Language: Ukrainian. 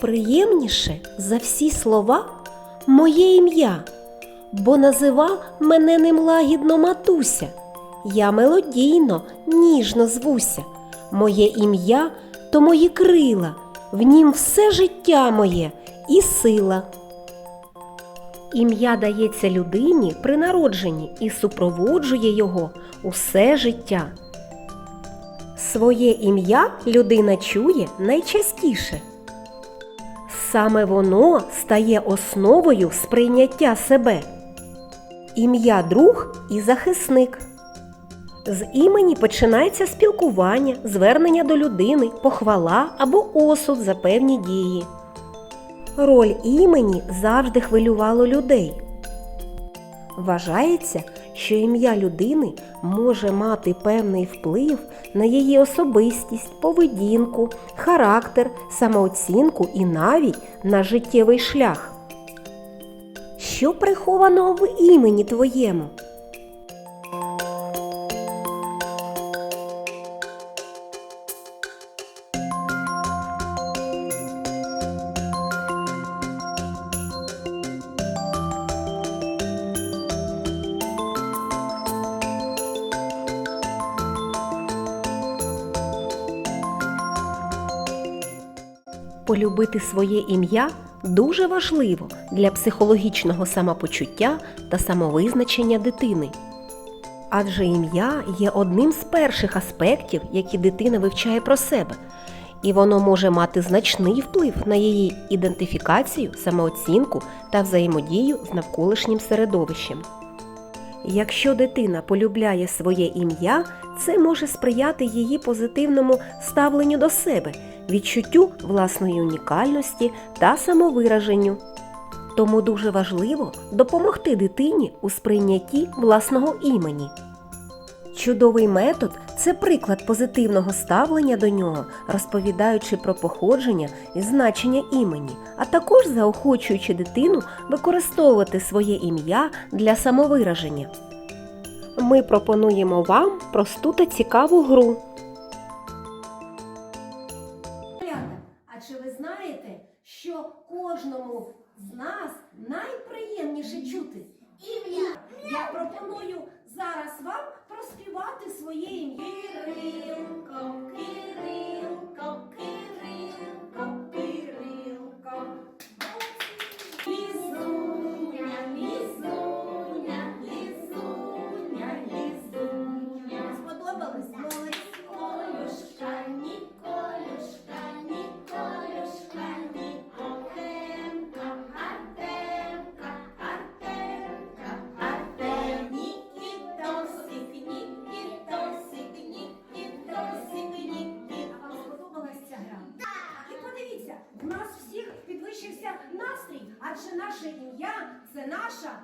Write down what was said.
Приємніше за всі слова моє ім'я, бо назива мене ним лагідно матуся. Я мелодійно, ніжно звуся. Моє ім'я то мої крила, в нім все життя моє і сила. Ім'я дається людині при народженні і супроводжує його усе життя. Своє ім'я людина чує найчастіше. Саме воно стає основою сприйняття себе. Ім'я друг і захисник. З імені починається спілкування, звернення до людини, похвала або осуд за певні дії. Роль імені завжди хвилювало людей. Вважається, що ім'я людини може мати певний вплив на її особистість, поведінку, характер, самооцінку і навіть на життєвий шлях. Що приховано в імені твоєму? Полюбити своє ім'я дуже важливо для психологічного самопочуття та самовизначення дитини. Адже ім'я є одним з перших аспектів, які дитина вивчає про себе, і воно може мати значний вплив на її ідентифікацію, самооцінку та взаємодію з навколишнім середовищем. Якщо дитина полюбляє своє ім'я, це може сприяти її позитивному ставленню до себе, відчуттю власної унікальності та самовираженню. Тому дуже важливо допомогти дитині у сприйнятті власного імені. Чудовий метод це приклад позитивного ставлення до нього, розповідаючи про походження і значення імені, а також заохочуючи дитину використовувати своє ім'я для самовираження. Ми пропонуємо вам просту та цікаву гру. А чи ви знаєте, що кожному з нас найприємніше чути? У нас всіх підвищився настрій, адже наше ім'я це наша.